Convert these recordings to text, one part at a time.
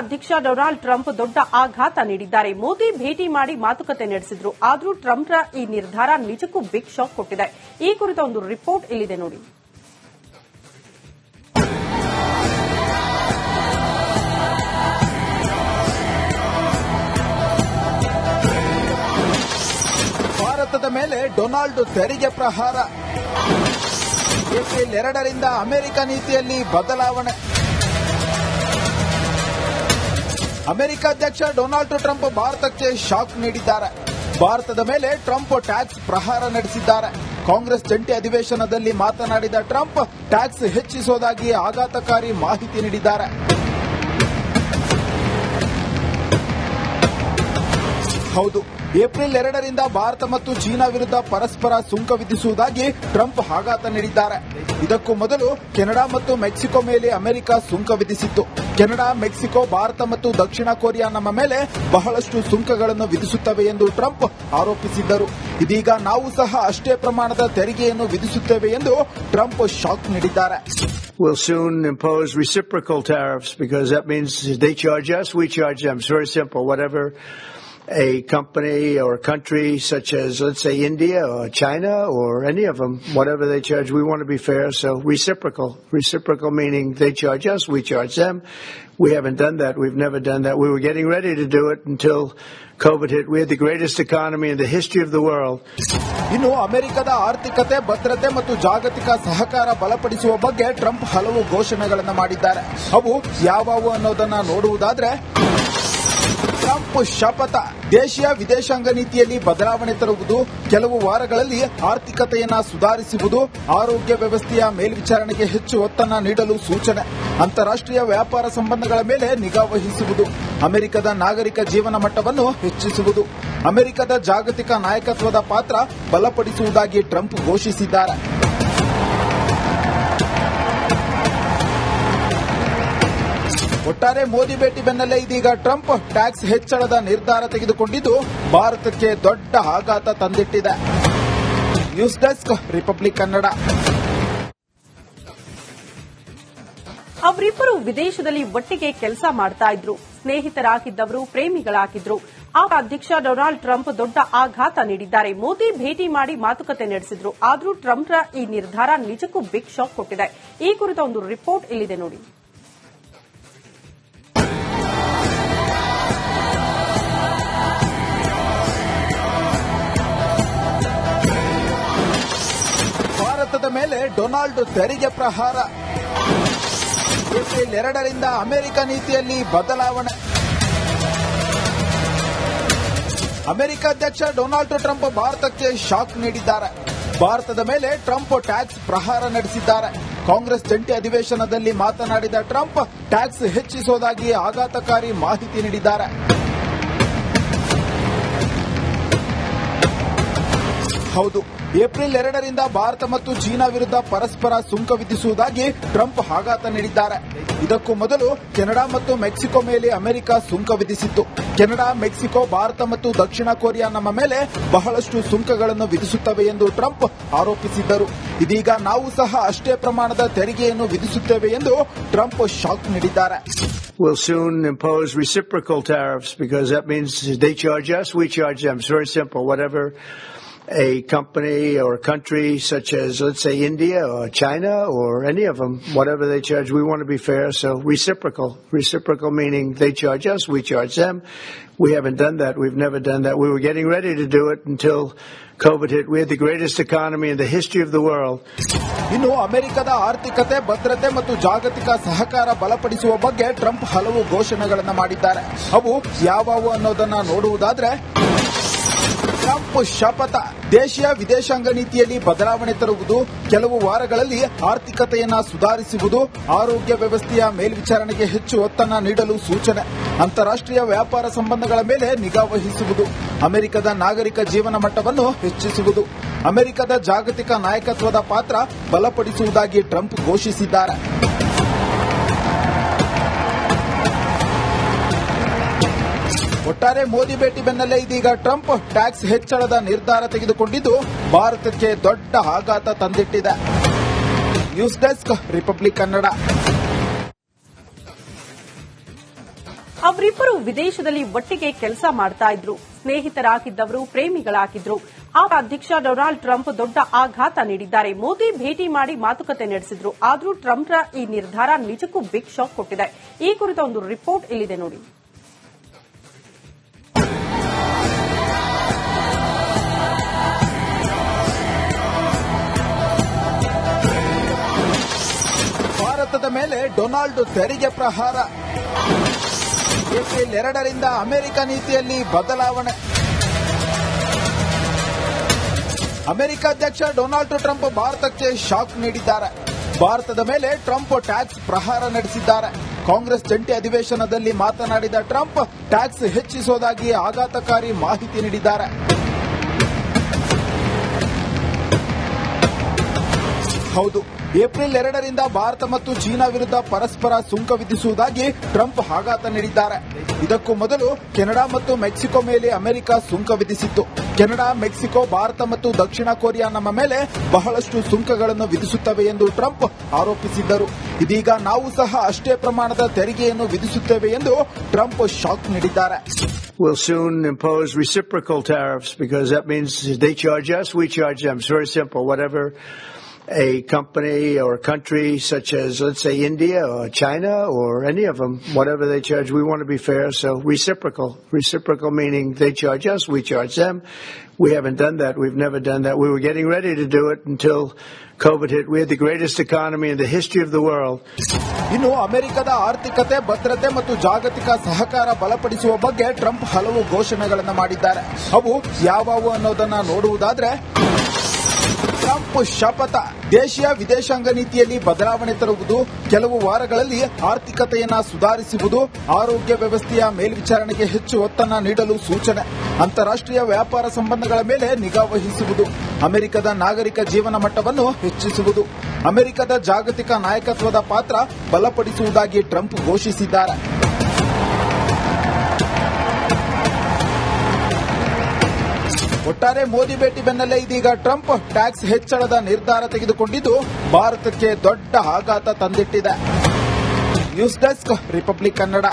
ಅಧ್ಯಕ್ಷ Donald Trump ದೊಡ್ಡ ಆಘಾತ ನೀಡಿದ್ದಾರೆ. ಮೋದಿ ಭೇಟಿ ಮಾಡಿ ಮಾತುಕತೆ ನಡೆಸಿದ್ರು. ಆದರೂ ಟ್ರಂಪ್ರ ಈ ನಿರ್ಧಾರ ನಿಜಕ್ಕೂ ಬಿಗ್ ಶಾಕ್ ಕೊಟ್ಟಿದೆ. ಈ ಕುರಿತ ಒಂದು ರಿಪೋರ್ಟ್ ಇಲ್ಲಿದೆ ನೋಡಿ. ಭಾರತದ ಮೇಲೆ ಡೊನಾಲ್ಡ್ ತೆರಿಗೆ ಪ್ರಹಾರ. ಏಪ್ರಿಲ್ ಎರಡರಿಂದ ಅಮೆರಿಕ ನೀತಿಯಲ್ಲಿ ಬದಲಾವಣೆ. ಅಮೆರಿಕ ಅಧ್ಯಕ್ಷ ಡೊನಾಲ್ಡ್ ಟ್ರಂಪ್ ಭಾರತಕ್ಕೆ ಶಾಕ್ ನೀಡಿದ್ದಾರೆ. ಭಾರತದ ಮೇಲೆ ಟ್ರಂಪ್ ಟ್ಯಾಕ್ಸ್ ಪ್ರಹಾರ ನಡೆಸಿದ್ದಾರೆ. ಕಾಂಗ್ರೆಸ್ ಜಂಟಿ ಅಧಿವೇಶನದಲ್ಲಿ ಮಾತನಾಡಿದ ಟ್ರಂಪ್ ಟ್ಯಾಕ್ಸ್ ಹೆಚ್ಚಿಸೋದಾಗಿ ಆಘಾತಕಾರಿ ಮಾಹಿತಿ ನೀಡಿದ್ದಾರೆ. ಹೌದು. ಏಪ್ರಿಲ್ ಎರಡರಿಂದ ಭಾರತ ಮತ್ತು ಚೀನಾ ವಿರುದ್ಧ ಪರಸ್ಪರ ಸುಂಕ ವಿಧಿಸುವುದಾಗಿ ಟ್ರಂಪ್ ಆಘಾತ ನೀಡಿದ್ದಾರೆ ಇದಕ್ಕೂ ಮೊದಲು ಕೆನಡಾ ಮತ್ತು ಮೆಕ್ಸಿಕೋ ಮೇಲೆ ಅಮೆರಿಕ ಸುಂಕ ವಿಧಿಸಿತ್ತು ಕೆನಡಾ ಮೆಕ್ಸಿಕೋ ಭಾರತ ಮತ್ತು ದಕ್ಷಿಣ ಕೊರಿಯಾ ನಮ್ಮ ಮೇಲೆ ಬಹಳಷ್ಟು ಸುಂಕಗಳನ್ನು ವಿಧಿಸುತ್ತವೆ ಎಂದು ಟ್ರಂಪ್ ಆರೋಪಿಸಿದ್ದರು ಇದೀಗ ನಾವು ಸಹ ಅಷ್ಟೇ ಪ್ರಮಾಣದ ತೆರಿಗೆಯನ್ನು ವಿಧಿಸುತ್ತೇವೆ ಎಂದು ಟ್ರಂಪ್ ಶಾಕ್ ನೀಡಿದ್ದಾರೆ We'll soon impose reciprocal tariffs because that means they charge us, we charge them. It's very simple. Whatever a company or a country such as, let's say, India or China or any of them, whatever they charge, we want to be fair. So reciprocal. Reciprocal meaning they charge us, we charge them. We haven't done that. We've never done that. We were getting ready to do it until COVID hit. We had the greatest economy in the history of the world. ಇನ್ನು ಅಮೆರಿಕದ ಆರ್ಥಿಕತೆ ಭದ್ರತೆ ಮತ್ತು ಜಾಗತಿಕ ಸಹಕಾರ ಬಲಪಡಿಸುವ ಬಗ್ಗೆ Trump ಹಲವು ಘೋಷಣೆಗಳನ್ನು ಮಾಡಿದ್ದಾರೆ ಅವು ಯಾವುವು ಅನ್ನೋದನ್ನ ನೋಡುವುದಾದ್ರೆ ಟ್ರಂಪ್ ಶಪಥ ದೇಶೀಯ ವಿದೇಶಾಂಗ ನೀತಿಯಲ್ಲಿ ಬದಲಾವಣೆ ತರುವುದು ಕೆಲವು ವಾರಗಳಲ್ಲಿ ಆರ್ಥಿಕತೆಯನ್ನ ಸುಧಾರಿಸುವುದು, ಆರೋಗ್ಯ ವ್ಯವಸ್ಥೆಯ ಮೇಲ್ವಿಚಾರಣೆಗೆ ಹೆಚ್ಚು ಒತ್ತನ್ನ ನೀಡಲು ಸೂಚನೆ. ಅಂತಾರಾಷ್ಟೀಯ ವ್ಯಾಪಾರ ಸಂಬಂಧಗಳ ಮೇಲೆ ನಿಗಾ ವಹಿಸುವುದು, ಅಮೆರಿಕದ ನಾಗರಿಕ ಜೀವನ ಮಟ್ಟವನ್ನು ಹೆಚ್ಚಿಸುವುದು. ಅಮೆರಿಕದ ಜಾಗತಿಕ ನಾಯಕತ್ವದ ಪಾತ್ರ ಬಲಪಡಿಸುವುದಾಗಿ ಟ್ರಂಪ್ ಘೋಷಿಸಿದ್ದಾರೆ. ಒಟ್ಟಾರೆ ಮೋದಿ ಭೇಟಿ ಬೆನ್ನಲ್ಲೇ ಇದೀಗ ಟ್ರಂಪ್ ಟ್ಯಾಕ್ಸ್ ಹೆಚ್ಚಳದ ನಿರ್ಧಾರ ತೆಗೆದುಕೊಂಡಿದ್ದು ಭಾರತಕ್ಕೆ ದೊಡ್ಡ ಆಘಾತ ತಂದಿಟ್ಟಿದೆ. News desk, Republic Kannada. ಅವರಿಬ್ಬರು ವಿದೇಶದಲ್ಲಿ ಒಟ್ಟಿಗೆ ಕೆಲಸ ಮಾಡ್ತಾ ಇದ್ರು. ಸ್ನೇಹಿತರಾಗಿದ್ದವರು ಪ್ರೇಮಿಗಳಾಗಿದ್ರು. ಆಗ ಅಧ್ಯಕ್ಷ ಡೊನಾಲ್ಡ್ ಟ್ರಂಪ್ ದೊಡ್ಡ ಆಘಾತ ನೀಡಿದ್ದಾರೆ. ಮೋದಿ ಭೇಟಿ ಮಾಡಿ ಮಾತುಕತೆ ನಡೆಸಿದ್ರು. ಆದರೂ ಟ್ರಂಪ್ರ ಈ ನಿರ್ಧಾರ ನಿಜಕ್ಕೂ ಬಿಗ್ ಶಾಕ್ ಕೊಟ್ಟಿದೆ. ಈ ಕುರಿತ ಒಂದು ರಿಪೋರ್ಟ್ ಇಲ್ಲಿದೆ ನೋಡಿ. ಮೇಲೆ ಡೊನಾಲ್ಡ್ ತೆರಿಗೆ ಪ್ರಹಾರ. ಏಪ್ರಿಲ್ ಎರಡರಿಂದ ಅಮೆರಿಕ ನೀತಿಯಲ್ಲಿ ಬದಲಾವಣೆ. ಅಮೆರಿಕ ಅಧ್ಯಕ್ಷ ಡೊನಾಲ್ಡ್ ಟ್ರಂಪ್ ಭಾರತಕ್ಕೆ ಶಾಕ್ ನೀಡಿದ್ದಾರೆ. ಭಾರತದ ಮೇಲೆ ಟ್ರಂಪ್ ಟ್ಯಾಕ್ಸ್ ಪ್ರಹಾರ ನಡೆಸಿದ್ದಾರೆ. ಕಾಂಗ್ರೆಸ್ ಜಂಟಿ ಅಧಿವೇಶನದಲ್ಲಿ ಮಾತನಾಡಿದ ಟ್ರಂಪ್ ಟ್ಯಾಕ್ಸ್ ಹೆಚ್ಚಿಸೋದಾಗಿ ಆಘಾತಕಾರಿ ಮಾಹಿತಿ ನೀಡಿದ್ದಾರೆ. ಹೌದು. ಏಪ್ರಿಲ್ ಎರಡರಿಂದ ಭಾರತ ಮತ್ತು ಚೀನಾ ವಿರುದ್ಧ ಪರಸ್ಪರ ಸುಂಕ ವಿಧಿಸುವುದಾಗಿ ಟ್ರಂಪ್ ಆಘಾತ ನೀಡಿದ್ದಾರೆ ಇದಕ್ಕೂ ಮೊದಲು ಕೆನಡಾ ಮತ್ತು ಮೆಕ್ಸಿಕೋ ಮೇಲೆ ಅಮೆರಿಕ ಸುಂಕ ವಿಧಿಸಿತ್ತು ಕೆನಡಾ ಮೆಕ್ಸಿಕೋ ಭಾರತ ಮತ್ತು ದಕ್ಷಿಣ ಕೊರಿಯಾ ನಮ್ಮ ಮೇಲೆ ಬಹಳಷ್ಟು ಸುಂಕಗಳನ್ನು ವಿಧಿಸುತ್ತವೆ ಎಂದು ಟ್ರಂಪ್ ಆರೋಪಿಸಿದ್ದರು ಇದೀಗ ನಾವು ಸಹ ಅಷ್ಟೇ ಪ್ರಮಾಣದ ತೆರಿಗೆಯನ್ನು ವಿಧಿಸುತ್ತೇವೆ ಎಂದು ಟ್ರಂಪ್ ಶಾಕ್ ನೀಡಿದ್ದಾರೆ will soon impose reciprocal tariffs because that means they charge us, we charge them. It's very simple. Whatever a company or a country such as, let's say, India or China or any of them, whatever they charge, we want to be fair. So reciprocal. Reciprocal meaning they charge us, we charge them. We haven't done that. We've never done that. We were getting ready to do it until COVID hit. We had the greatest economy in the history of the world. ಇನ್ನು ಅಮೆರಿಕದ ಆರ್ಥಿಕತೆ ಭದ್ರತೆ ಮತ್ತು ಜಾಗತಿಕ ಸಹಕಾರ ಬಲಪಡಿಸುವ ಬಗ್ಗೆ Trump ಹಲವು ಘೋಷಣೆಗಳನ್ನು ಮಾಡಿದ್ದಾರೆ ಅವು ಯಾವುವು ಅನ್ನೋದನ್ನ ನೋಡುವುದಾದ್ರೆ ಟ್ರಂಪ್ ಶಪಥ ದೇಶೀಯ ವಿದೇಶಾಂಗ ನೀತಿಯಲ್ಲಿ ಬದಲಾವಣೆ ತರುವುದು ಕೆಲವು ವಾರಗಳಲ್ಲಿ ಆರ್ಥಿಕತೆಯನ್ನ ಸುಧಾರಿಸುವುದು, ಆರೋಗ್ಯ ವ್ಯವಸ್ಥೆಯ ಮೇಲ್ವಿಚಾರಣೆಗೆ ಹೆಚ್ಚು ಒತ್ತನ್ನ ನೀಡಲು ಸೂಚನೆ ಅಂತಾರಾಷ್ಟೀಯ ವ್ಯಾಪಾರ ಸಂಬಂಧಗಳ ಮೇಲೆ ನಿಗಾ ವಹಿಸುವುದು, ಅಮೆರಿಕದ ನಾಗರಿಕ ಜೀವನ ಮಟ್ಟವನ್ನು ಹೆಚ್ಚಿಸುವುದು, ಅಮೆರಿಕದ ಜಾಗತಿಕ ನಾಯಕತ್ವದ ಪಾತ್ರ ಬಲಪಡಿಸುವುದಾಗಿ ಟ್ರಂಪ್ ಘೋಷಿಸಿದ್ದಾರೆ. ಒಟ್ಟಾರೆ ಮೋದಿ ಭೇಟಿ ಬೆನ್ನಲ್ಲೇ ಇದೀಗ ಟ್ರಂಪ್ ಟ್ಯಾಕ್ಸ್ ಹೆಚ್ಚಳದ ನಿರ್ಧಾರ ತೆಗೆದುಕೊಂಡಿದ್ದು ಭಾರತಕ್ಕೆ ದೊಡ್ಡ ಆಘಾತ ತಂದಿಟ್ಟಿದೆ. News desk Republic Kannada. ಅವರಿಬ್ಬರು ವಿದೇಶದಲ್ಲಿ ಒಟ್ಟಿಗೆ ಕೆಲಸ ಮಾಡ್ತಾ ಇದ್ರು. ಸ್ನೇಹಿತರಾಗಿದ್ದವರು ಪ್ರೇಮಿಗಳಾಗಿದ್ರು. ಆಗ ಅಧ್ಯಕ್ಷ ಡೊನಾಲ್ಡ್ ಟ್ರಂಪ್ ದೊಡ್ಡ ಆಘಾತ ನೀಡಿದ್ದಾರೆ. ಮೋದಿ ಭೇಟಿ ಮಾಡಿ ಮಾತುಕತೆ ನಡೆಸಿದ್ರು. ಆದರೂ ಟ್ರಂಪ್ರ ಈ ನಿರ್ಧಾರ ನಿಜಕ್ಕೂ ಬಿಗ್ ಶಾಕ್ ಕೊಟ್ಟಿದೆ. ಈ ಕುರಿತ ಒಂದು ರಿಪೋರ್ಟ್ ಇಲ್ಲಿದೆ ನೋಡಿ. ಡೊನಾಲ್ಡ್ ತೆರಿಗೆ ಪ್ರಹಾರ. ಏಪ್ರಿಲ್ ಎರಡರಿಂದ ಅಮೆರಿಕ ನೀತಿಯಲ್ಲಿ ಬದಲಾವಣೆ. ಅಮೆರಿಕ ಅಧ್ಯಕ್ಷ ಡೊನಾಲ್ಡ್ ಟ್ರಂಪ್ ಭಾರತಕ್ಕೆ ಶಾಕ್ ನೀಡಿದ್ದಾರೆ. ಭಾರತದ ಮೇಲೆ ಟ್ರಂಪ್ ಟ್ಯಾಕ್ಸ್ ಪ್ರಹಾರ ನಡೆಸಿದ್ದಾರೆ. ಕಾಂಗ್ರೆಸ್ ಜಂಟಿ ಅಧಿವೇಶನದಲ್ಲಿ ಮಾತನಾಡಿದ ಟ್ರಂಪ್ ಟ್ಯಾಕ್ಸ್ ಹೆಚ್ಚಿಸೋದಾಗಿ ಆಘಾತಕಾರಿ ಮಾಹಿತಿ ನೀಡಿದ್ದಾರೆ. ಹೌದು. ಏಪ್ರಿಲ್ ಎರಡರಿಂದ ಭಾರತ ಮತ್ತು ಚೀನಾ ವಿರುದ್ಧ ಪರಸ್ಪರ ಸುಂಕ ವಿಧಿಸುವುದಾಗಿ ಟ್ರಂಪ್ ಆಘಾತ ನೀಡಿದ್ದಾರೆ ಇದಕ್ಕೂ ಮೊದಲು ಕೆನಡಾ ಮತ್ತು ಮೆಕ್ಸಿಕೋ ಮೇಲೆ ಅಮೆರಿಕ ಸುಂಕ ವಿಧಿಸಿತ್ತು ಕೆನಡಾ ಮೆಕ್ಸಿಕೋ ಭಾರತ ಮತ್ತು ದಕ್ಷಿಣ ಕೊರಿಯಾ ನಮ್ಮ ಮೇಲೆ ಬಹಳಷ್ಟು ಸುಂಕಗಳನ್ನು ವಿಧಿಸುತ್ತವೆ ಎಂದು ಟ್ರಂಪ್ ಆರೋಪಿಸಿದ್ದರು ಇದೀಗ ನಾವು ಸಹ ಅಷ್ಟೇ ಪ್ರಮಾಣದ ತೆರಿಗೆಯನ್ನು ವಿಧಿಸುತ್ತೇವೆ ಎಂದು ಟ್ರಂಪ್ ಶಾಕ್ ನೀಡಿದ್ದಾರೆ will soon impose reciprocal tariffs because that means they charge us, we charge them. It's very simple. Whatever a company or a country such as, let's say, India or China or any of them, whatever they charge, we want to be fair. So reciprocal. Reciprocal meaning they charge us, we charge them. We haven't done that. We've never done that. We were getting ready to do it until COVID hit. We had the greatest economy in the history of the world. ಇನ್ನು ಅಮೆರಿಕದ ಆರ್ಥಿಕತೆ ಭದ್ರತೆ ಮತ್ತು ಜಾಗತಿಕ ಸಹಕಾರ ಬಲಪಡಿಸುವ ಬಗ್ಗೆ Trump ಹಲವು ಘೋಷಣೆಗಳನ್ನು ಮಾಡಿದ್ದಾರೆ ಅವು ಯಾವುವು ಅನ್ನೋದನ್ನ ನೋಡುವುದಾದ್ರೆ ಟ್ರಂಪ್ ಶಪಥ ದೇಶೀಯ ವಿದೇಶಾಂಗ ನೀತಿಯಲ್ಲಿ ಬದಲಾವಣೆ ತರುವುದು ಕೆಲವು ವಾರಗಳಲ್ಲಿ ಆರ್ಥಿಕತೆಯನ್ನ ಸುಧಾರಿಸುವುದು, ಆರೋಗ್ಯ ವ್ಯವಸ್ಥೆಯ ಮೇಲ್ವಿಚಾರಣೆಗೆ ಹೆಚ್ಚು ಒತ್ತನ್ನ ನೀಡಲು ಸೂಚನೆ. ಅಂತಾರಾಷ್ಟೀಯ ವ್ಯಾಪಾರ ಸಂಬಂಧಗಳ ಮೇಲೆ ನಿಗಾ ವಹಿಸುವುದು, ಅಮೆರಿಕದ ನಾಗರಿಕ ಜೀವನ ಮಟ್ಟವನ್ನು ಹೆಚ್ಚಿಸುವುದು. ಅಮೆರಿಕದ ಜಾಗತಿಕ ನಾಯಕತ್ವದ ಪಾತ್ರ ಬಲಪಡಿಸುವುದಾಗಿ ಟ್ರಂಪ್ ಘೋಷಿಸಿದ್ದಾರೆ. ಒಟ್ಟಾರೆ ಮೋದಿ ಭೇಟಿ ಬೆನ್ನಲ್ಲೇ ಇದೀಗ ಟ್ರಂಪ್ ಟ್ಯಾಕ್ಸ್ ಹೆಚ್ಚಳದ ನಿರ್ಧಾರ ತೆಗೆದುಕೊಂಡಿದ್ದು ಭಾರತಕ್ಕೆ ದೊಡ್ಡ ಆಘಾತ ತಂದಿಟ್ಟಿದೆ. News desk, Republic Kannada.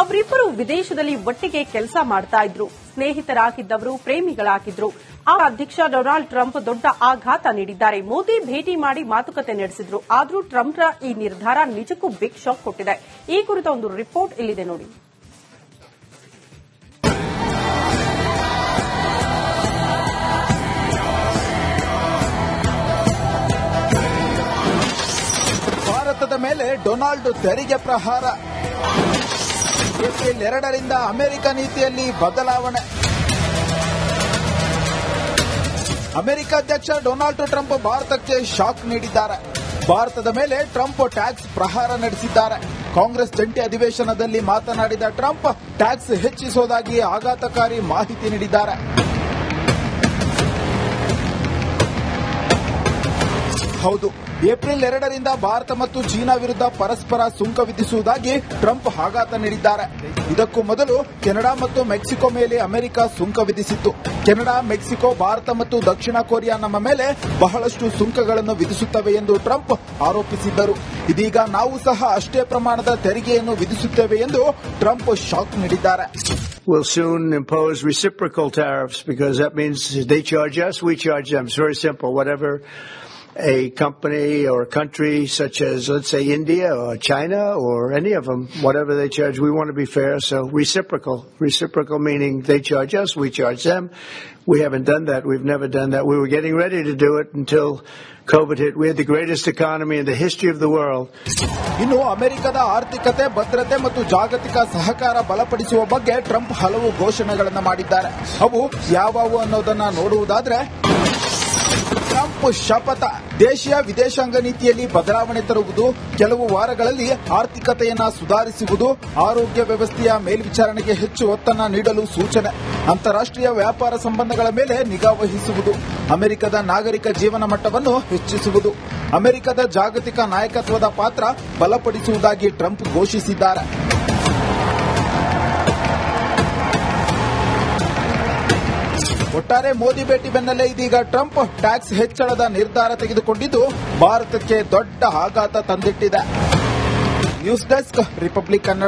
ಅವರಿಬ್ಬರು ವಿದೇಶದಲ್ಲಿ ಒಟ್ಟಿಗೆ ಕೆಲಸ ಮಾಡ್ತಾ ಇದ್ರು. ಸ್ನೇಹಿತರಾಗಿದ್ದವರು ಪ್ರೇಮಿಗಳಾಗಿದ್ರು. ಆ ಅಧ್ಯಕ್ಷ ಡೊನಾಲ್ಡ್ ಟ್ರಂಪ್ ದೊಡ್ಡ ಆಘಾತ ನೀಡಿದ್ದಾರೆ. ಮೋದಿ ಭೇಟಿ ಮಾಡಿ ಮಾತುಕತೆ ನಡೆಸಿದ್ರು. ಆದರೂ ಟ್ರಂಪ್ರ ಈ ನಿರ್ಧಾರ ನಿಜಕ್ಕೂ ಬಿಗ್ ಶಾಕ್ ಕೊಟ್ಟಿದೆ. ಈ ಕುರಿತ ಒಂದು ರಿಪೋರ್ಟ್ ಇಲ್ಲಿದೆ ನೋಡಿ. ಡೊನಾಲ್ಡ್ ತೆರಿಗೆ ಪ್ರಹಾರ. ಏಪ್ರಿಲ್ ಎರಡರಿಂದ ಅಮೆರಿಕ ನೀತಿಯಲ್ಲಿ ಬದಲಾವಣೆ. ಅಮೆರಿಕ ಅಧ್ಯಕ್ಷ ಡೊನಾಲ್ಡ್ ಟ್ರಂಪ್ ಭಾರತಕ್ಕೆ ಶಾಕ್ ನೀಡಿದ್ದಾರೆ. ಭಾರತದ ಮೇಲೆ ಟ್ರಂಪ್ ಟ್ಯಾಕ್ಸ್ ಪ್ರಹಾರ ನಡೆಸಿದ್ದಾರೆ. ಕಾಂಗ್ರೆಸ್ ಜಂಟಿ ಅಧಿವೇಶನದಲ್ಲಿ ಮಾತನಾಡಿದ ಟ್ರಂಪ್, ಟ್ಯಾಕ್ಸ್ ಹೆಚ್ಚಿಸೋದಾಗಿ ಆಘಾತಕಾರಿ ಮಾಹಿತಿ ನೀಡಿದ್ದಾರೆ. ಹೌದು. ಏಪ್ರಿಲ್ ಎರಡರಿಂದ ಭಾರತ ಮತ್ತು ಚೀನಾ ವಿರುದ್ಧ ಪರಸ್ಪರ ಸುಂಕ ವಿಧಿಸುವುದಾಗಿ ಟ್ರಂಪ್ ಆಘಾತ ನೀಡಿದ್ದಾರೆ. ಇದಕ್ಕೂ ಮೊದಲು ಕೆನಡಾ ಮತ್ತು ಮೆಕ್ಸಿಕೋ ಮೇಲೆ ಅಮೆರಿಕ ಸುಂಕ ವಿಧಿಸಿತ್ತು. ಕೆನಡಾ ಮೆಕ್ಸಿಕೋ ಭಾರತ ಮತ್ತು ದಕ್ಷಿಣ ಕೊರಿಯಾ ನಮ್ಮ ಮೇಲೆ ಬಹಳಷ್ಟು ಸುಂಕಗಳನ್ನು ವಿಧಿಸುತ್ತವೆ ಎಂದು ಟ್ರಂಪ್ ಆರೋಪಿಸಿದ್ದರು. ಇದೀಗ ನಾವು ಸಹ ಅಷ್ಟೇ ಪ್ರಮಾಣದ ತೆರಿಗೆಯನ್ನು ವಿಧಿಸುತ್ತೇವೆ ಎಂದು ಟ್ರಂಪ್ ಶಾಕ್ ನೀಡಿದ್ದಾರೆ. We'll soon impose reciprocal tariffs because that means they charge us, we charge them. It's very simple. Whatever a company or a country such as, let's say, India or China or any of them, whatever they charge, we want to be fair. So reciprocal. Reciprocal meaning they charge us, we charge them. We haven't done that. We've never done that. We were getting ready to do it until COVID hit. We had the greatest economy in the history of the world. ಇನ್ನು ಅಮೆರಿಕದ ಆರ್ಥಿಕತೆ ಭದ್ರತೆ ಮತ್ತು ಜಾಗತಿಕ ಸಹಕಾರ ಬಲಪಡಿಸುವ ಬಗ್ಗೆ Trump ಹಲವು ಘೋಷಣೆಗಳನ್ನು ಮಾಡಿದ್ದಾರೆ ಅವು ಯಾವುವು ಅನ್ನೋದನ್ನ ನೋಡುವುದಾದ್ರೆ ಟ್ರಂಪ್ ಶಪಥ. ದೇಶೀಯ ವಿದೇಶಾಂಗ ನೀತಿಯಲ್ಲಿ ಬದಲಾವಣೆ ತರುವುದು, ಕೆಲವು ವಾರಗಳಲ್ಲಿ ಆರ್ಥಿಕತೆಯನ್ನ ಸುಧಾರಿಸುವುದು, ಆರೋಗ್ಯ ವ್ಯವಸ್ಥೆಯ ಮೇಲ್ವಿಚಾರಣೆಗೆ ಹೆಚ್ಚು ಒತ್ತನ್ನು ನೀಡಲು ಸೂಚನೆ. ಅಂತಾರಾಷ್ಟೀಯ ವ್ಯಾಪಾರ ಸಂಬಂಧಗಳ ಮೇಲೆ ನಿಗಾ ವಹಿಸುವುದು. ಅಮೆರಿಕದ ನಾಗರಿಕ ಜೀವನ ಮಟ್ಟವನ್ನು ಹೆಚ್ಚಿಸುವುದು. ಅಮೆರಿಕದ ಜಾಗತಿಕ ನಾಯಕತ್ವದ ಪಾತ್ರ ಬಲಪಡಿಸುವುದಾಗಿ ಟ್ರಂಪ್ ಘೋಷಿಸಿದ್ದಾರೆ. ಒಟ್ಟಾರೆ ಮೋದಿ ಭೇಟಿ ಬೆನ್ನಲ್ಲೇ ಇದೀಗ ಟ್ರಂಪ್ ಟ್ಯಾಕ್ಸ್ ಹೆಚ್ಚಳದ ನಿರ್ಧಾರ ತೆಗೆದುಕೊಂಡಿದ್ದು ಭಾರತಕ್ಕೆ ದೊಡ್ಡ ಆಘಾತ ತಂದಿಟ್ಟಿದೆ. News desk, Republic Kannada.